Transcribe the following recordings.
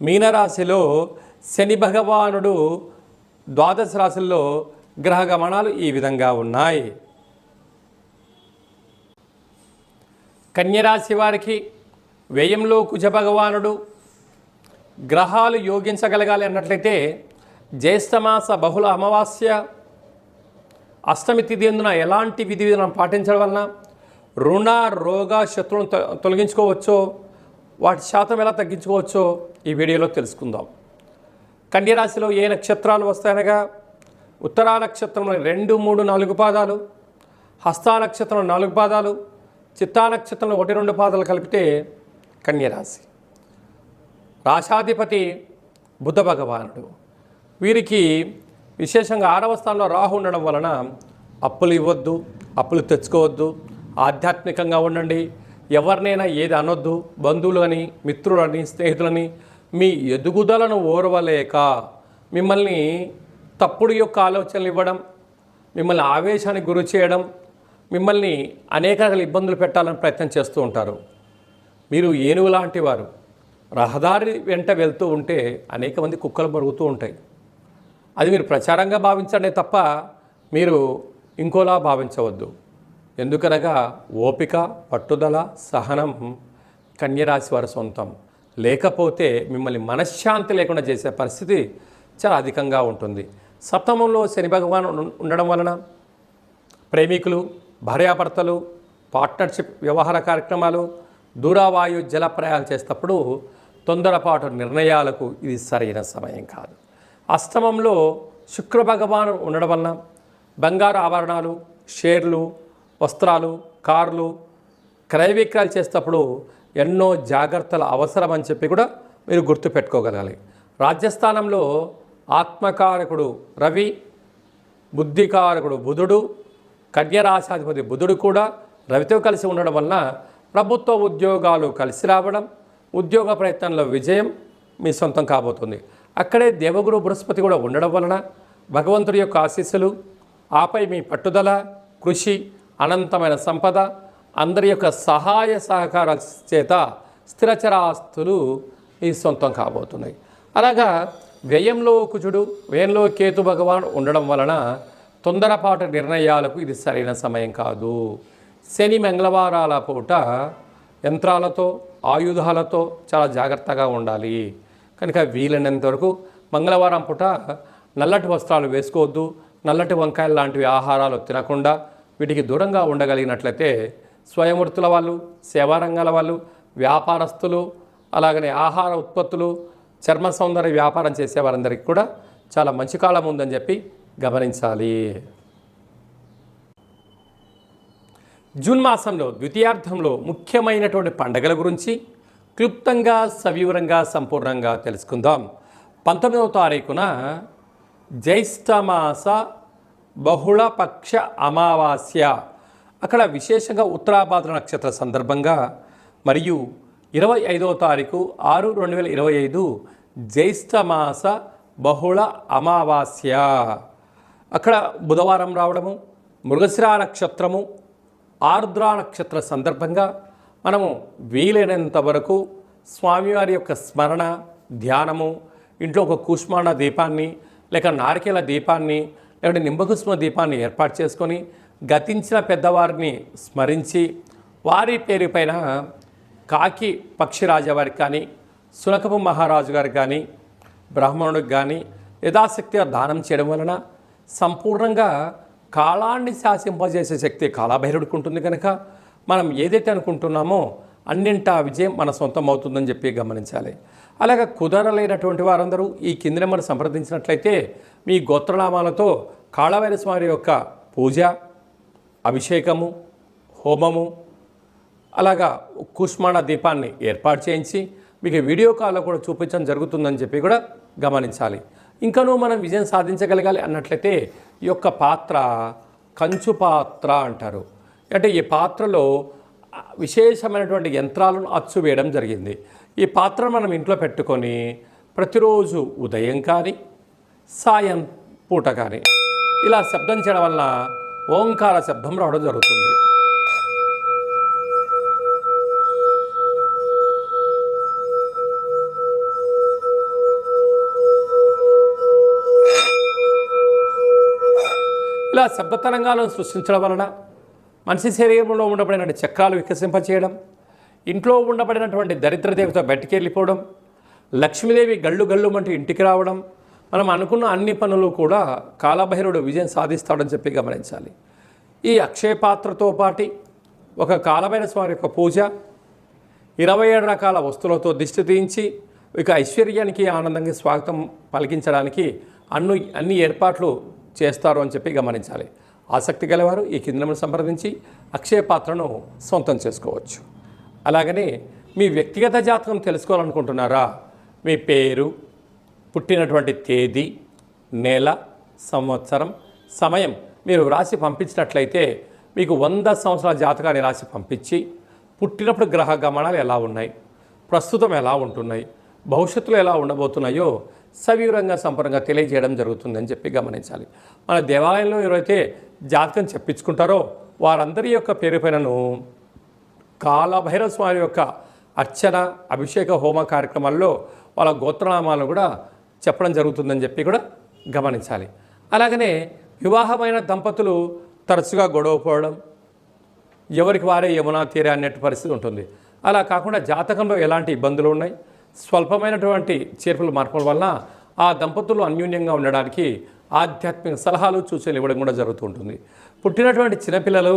మీనరాశిలో శని భగవానుడు ద్వాదశ రాశుల్లో గ్రహ గమనాలు ఈ విధంగా ఉన్నాయి. కన్యరాశి వారికి వ్యయంలో కుజ భగవానుడు గ్రహాలు యోగించగలగాలి అన్నట్లయితే జ్యేష్ఠమాస బహుళ అమావాస్య అష్టమి తిథి ఎందున ఎలాంటి విధి విధానం పాటించడం వలన రుణ రోగ శత్రువులను తొ- తొలగించుకోవచ్చో వాటి శాతం ఎలా తగ్గించుకోవచ్చో ఈ వీడియోలో తెలుసుకుందాం. కన్యరాశిలో ఏ నక్షత్రాలు వస్తాయనగా ఉత్తరా నక్షత్రంలో రెండు మూడు నాలుగు పాదాలు హస్తా నక్షత్రంలో నాలుగు పాదాలు చిత్తా నక్షత్రంలో ఒకటి రెండు పాదాలు కలిపితే కన్యరాశి రాశాధిపతి బుద్ధ భగవానుడు. వీరికి విశేషంగా ఆరవ స్థానంలో రాహు ఉండడం వలన అప్పులు ఇవ్వద్దు అప్పులు తెచ్చుకోవద్దు ఆధ్యాత్మికంగా ఉండండి ఎవరినైనా ఏది అనొద్దు బంధువులని మిత్రులని స్నేహితులని మీ ఎదుగుదలను ఓర్వలేక మిమ్మల్ని తప్పుడు యొక్క ఆలోచనలు ఇవ్వడం మిమ్మల్ని ఆవేశానికి గురి చేయడం మిమ్మల్ని అనేక రకాల ఇబ్బందులు పెట్టాలని ప్రయత్నం చేస్తూ ఉంటారు. మీరు ఏనుగు లాంటి వారు. రహదారి వెంట వెళ్తూ ఉంటే అనేక మంది కుక్కలు మరుగుతూ ఉంటాయి. అది మీరు ప్రచారంగా భావించండి తప్ప మీరు ఇంకోలా భావించవద్దు. ఎందుకనగా ఓపిక పట్టుదల సహనం కన్యరాశి వారి సొంతం. లేకపోతే మిమ్మల్ని మనశ్శాంతి లేకుండా చేసే పరిస్థితి చాలా అధికంగా ఉంటుంది. సప్తమంలో శని భగవాన్ ఉండడం వలన ప్రేమికులు భార్యాభర్తలు పార్ట్నర్షిప్ వ్యవహార కార్యక్రమాలు దూరావాయు జల ప్రయాణం చేసేటప్పుడు తొందరపాటు నిర్ణయాలకు ఇది సరైన సమయం కాదు. అష్టమంలో శుక్ర భగవాను ఉండడం వలన బంగారు ఆభరణాలు షేర్లు వస్త్రాలు కార్లు క్రయ విక్రయాలు చేసేటప్పుడు ఎన్నో జాగ్రత్తలు అవసరం అని చెప్పి కూడా మీరు గుర్తుపెట్టుకోగలగాలి. రాజ్యస్థానంలో ఆత్మకారకుడు రవి బుద్ధికారకుడు బుధుడు కన్యరాశాధిపతి బుధుడు కూడా రవితో కలిసి ఉండడం వలన ప్రభుత్వ ఉద్యోగాలు కలిసి రావడం ఉద్యోగ ప్రయత్నంలో విజయం మీ సొంతం కాబోతుంది. అక్కడే దేవగురు బృహస్పతి కూడా ఉండడం వలన భగవంతుడి యొక్క ఆశీస్సులు ఆపై మీ పట్టుదల కృషి అనంతమైన సంపద అందరి యొక్క సహాయ సహకార చేత స్థిరచరాస్తులు ఈ సొంతం కాబోతున్నాయి. అలాగా వ్యయంలో కుజుడు వ్యయంలో కేతు భగవాన్ ఉండడం వలన తొందరపాటు నిర్ణయాలకు ఇది సరైన సమయం కాదు. శని మంగళవారాల పూట యంత్రాలతో ఆయుధాలతో చాలా జాగ్రత్తగా ఉండాలి. కనుక వీలైనంత వరకు మంగళవారం పూట నల్లటి వస్త్రాలు వేసుకోవద్దు నల్లటి వంకాయలు లాంటివి ఆహారాలు తినకుండా వీటికి దూరంగా ఉండగలిగినట్లయితే స్వయంవృత్తుల వాళ్ళు సేవా రంగాల వాళ్ళు వ్యాపారస్తులు అలాగనే ఆహార ఉత్పత్తులు చర్మ సౌందర్య వ్యాపారం చేసే వారందరికీ కూడా చాలా మంచి కాలం ఉందని చెప్పి గమనించాలి. జూన్ మాసంలో ద్వితీయార్థంలో ముఖ్యమైనటువంటి పండగల గురించి క్లుప్తంగా సవివరంగా సంపూర్ణంగా తెలుసుకుందాం. పంతొమ్మిదవ తారీఖున జ్యేష్ఠమాస బహుళపక్ష అమావాస్య. అక్కడ విశేషంగా ఉత్తరాభాద్ర నక్షత్ర సందర్భంగా మరియు ఇరవై ఐదవ తారీఖు ఆరు రెండు వేల ఇరవై ఐదు జ్యేష్ఠమాస బహుళ అమావాస్య. అక్కడ బుధవారం రావడము మృగశిరా నక్షత్రము ఆర్ద్రా నక్షత్ర సందర్భంగా మనము వీలైనంత వరకు స్వామివారి యొక్క స్మరణ ధ్యానము ఇంట్లో ఒక కూష్మాండ దీపాన్ని లేక నారికేల దీపాన్ని లేకుంటే నింబకుష్మ దీపాన్ని ఏర్పాటు చేసుకొని గతించిన పెద్దవారిని స్మరించి వారి పేరు పైన కాకి పక్షిరాజు వారికి కానీ సునకపు మహారాజు గారికి కానీ బ్రాహ్మణుడికి కానీ యథాశక్తిగా దానం చేయడం వలన సంపూర్ణంగా కాలాన్ని శాసింపజేసే శక్తి కాలాభైరుడికి ఉంటుంది కనుక మనం ఏదైతే అనుకుంటున్నామో అన్నింటా విజయం మన సొంతం అవుతుందని చెప్పి గమనించాలి. అలాగే కుదరలేనటువంటి వారందరూ ఈ కింది నెంబర్ సంప్రదించినట్లయితే మీ గోత్రనామాలతో కాళవైర స్వామి యొక్క పూజ అభిషేకము హోమము అలాగా కుష్మాణ దీపాన్ని ఏర్పాటు చేయించి మీకు వీడియో కాల్లో కూడా చూపించడం జరుగుతుందని చెప్పి కూడా గమనించాలి. ఇంకనూ మనం విజయం సాధించగలగాలి అన్నట్లయితే ఈ యొక్క పాత్ర కంచు పాత్ర అంటారు. అంటే ఈ పాత్రలో విశేషమైనటువంటి యంత్రాలను అచ్చు వేయడం జరిగింది. ఈ పాత్ర మనం ఇంట్లో పెట్టుకొని ప్రతిరోజు ఉదయం కానీ సాయం పూట కానీ ఇలా శబ్దం చేయడం వల్ల ఓంకార శబ్దం రావడం జరుగుతుంది. ఇలా శబ్ద తరంగాలను సృష్టించడం వలన మనిషి శరీరంలో ఉండబడిన చక్రాలు వికసింపచేయడం ఇంట్లో ఉండబడినటువంటి దరిద్ర దేవత బయటికి వెళ్ళిపోవడం లక్ష్మీదేవి గళ్ళు గళ్ళు అంటూ ఇంటికి రావడం మనం అనుకున్న అన్ని పనులు కూడా కాలభైరుడు విజయం సాధిస్తాడని చెప్పి గమనించాలి. ఈ అక్షయ పాత్రతో పాటి ఒక కాలభైర స్వామి యొక్క పూజ ఇరవై ఏడు రకాల వస్తువులతో దిష్టి తీయించి ఇక ఐశ్వర్యానికి ఆనందంగా స్వాగతం పలికించడానికి అన్ని అన్ని ఏర్పాట్లు చేస్తారు అని చెప్పి గమనించాలి. ఆసక్తి గలవారు ఈ కింద సంప్రదించి అక్షయ పాత్రను సొంతం చేసుకోవచ్చు. అలాగనే మీ వ్యక్తిగత జాతకం తెలుసుకోవాలనుకుంటున్నారా? మీ పేరు పుట్టినటువంటి తేదీ నెల సంవత్సరం సమయం మీరు రాసి పంపించినట్లయితే మీకు వంద సంవత్సరాల జాతకాన్ని రాసి పంపించి పుట్టినప్పుడు గ్రహ గమనాలు ఎలా ఉన్నాయి? ప్రస్తుతం ఎలా ఉంటున్నాయి? భవిష్యత్తులో ఎలా ఉండబోతున్నాయో సవివరంగా సంపూర్ణంగా తెలియజేయడం జరుగుతుందని చెప్పి గమనించాలి. మన దేవాలయంలో ఎవరైతే జాతకం చెప్పించుకుంటారో వారందరి యొక్క పేరు పైనను కాలభైరవ స్వామి యొక్క అర్చన అభిషేక హోమ కార్యక్రమాల్లో వాళ్ళ గోత్రనామాలను కూడా చెప్పడం జరుగుతుందని చెప్పి కూడా గమనించాలి. అలాగనే వివాహమైన దంపతులు తరచుగా గొడవ పోవడం ఎవరికి వారే యమునా తీరే అన్నట్టు పరిస్థితి ఉంటుంది. అలా కాకుండా జాతకంలో ఎలాంటి ఇబ్బందులు ఉన్నాయి? స్వల్పమైనటువంటి చేర్పులు మార్పుల వలన ఆ దంపతులు అన్యోన్యంగా ఉండడానికి ఆధ్యాత్మిక సలహాలు సూచనలు ఇవ్వడం కూడా జరుగుతూ ఉంటుంది. పుట్టినటువంటి చిన్నపిల్లలు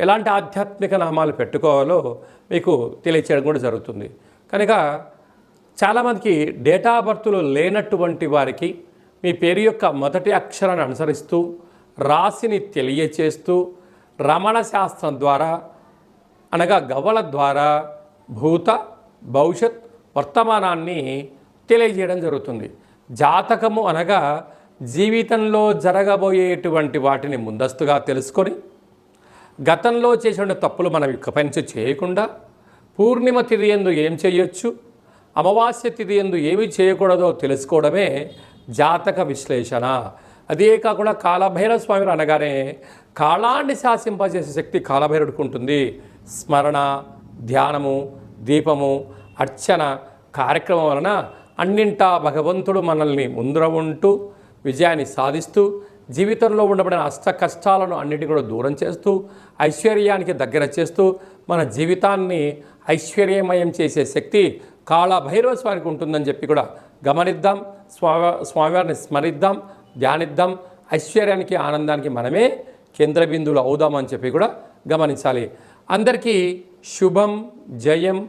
ఎలాంటి ఆధ్యాత్మిక నామాలు పెట్టుకోవాలో మీకు తెలియచేయడం కూడా జరుగుతుంది. కనుక చాలామందికి డేటా బర్త్లు లేనటువంటి వారికి మీ పేరు యొక్క మొదటి అక్షరాన్ని అనుసరిస్తూ రాశిని తెలియచేస్తూ రమణ శాస్త్రం ద్వారా అనగా గవ్వల ద్వారా భూత భవిష్యత్ వర్తమానాన్ని తెలియజేయడం జరుగుతుంది. జాతకము అనగా జీవితంలో జరగబోయేటువంటి వాటిని ముందస్తుగా తెలుసుకొని గతంలో చేసిన తప్పులు మనం ఇకపై నుంచి చేయకుండా పూర్ణిమ తిథి ఎందు ఏం చేయొచ్చు అమావాస్య తిథి ఎందు ఏమి చేయకూడదో తెలుసుకోవడమే జాతక విశ్లేషణ. అదే కాకుండా కాలభైరవ స్వామి అనగానే కాలాన్ని శాసింపజేసే శక్తి కాలభైరుడికి ఉంటుంది. స్మరణ ధ్యానము దీపము అర్చన కార్యక్రమం వలన అన్నింటా భగవంతుడు మనల్ని ముందర ఉంటూ విజయాన్ని సాధిస్తూ జీవితంలో ఉండబడిన అష్ట కష్టాలను అన్నిటి కూడా దూరం చేస్తూ ఐశ్వర్యానికి దగ్గర చేస్తూ మన జీవితాన్ని ఐశ్వర్యమయం చేసే శక్తి కాళభైరవ స్వామికి ఉంటుందని చెప్పి కూడా గమనిద్దాం. స్వామి స్వామివారిని స్మరిద్దాం ధ్యానిద్దాం. ఐశ్వర్యానికి ఆనందానికి మనమే కేంద్ర బిందువులు అవుదామని చెప్పి కూడా గమనించాలి. అందరికీ శుభం జయం.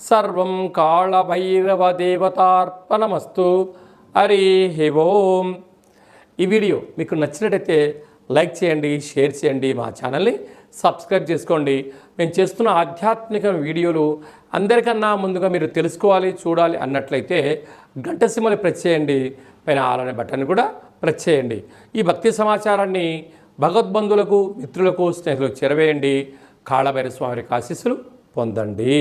సర్వం కాళభైరవ దేవతార్పణమస్తు హరి ఓం. ఈ వీడియో మీకు నచ్చినట్టయితే లైక్ చేయండి షేర్ చేయండి మా ఛానల్ని సబ్స్క్రైబ్ చేసుకోండి. మేము చేస్తున్న ఆధ్యాత్మిక వీడియోలు అందరికన్నా ముందుగా మీరు తెలుసుకోవాలి చూడాలి అన్నట్లయితే గంట సిమ్మలు ప్రెస్ చేయండి. పైన ఆలనే బటన్ కూడా ప్రెస్ చేయండి. ఈ భక్తి సమాచారాన్ని భగవద్బంధులకు మిత్రులకు స్నేహితులకు చేరవేయండి. కాళభైర స్వామి ఆశీస్సులు పొందండి.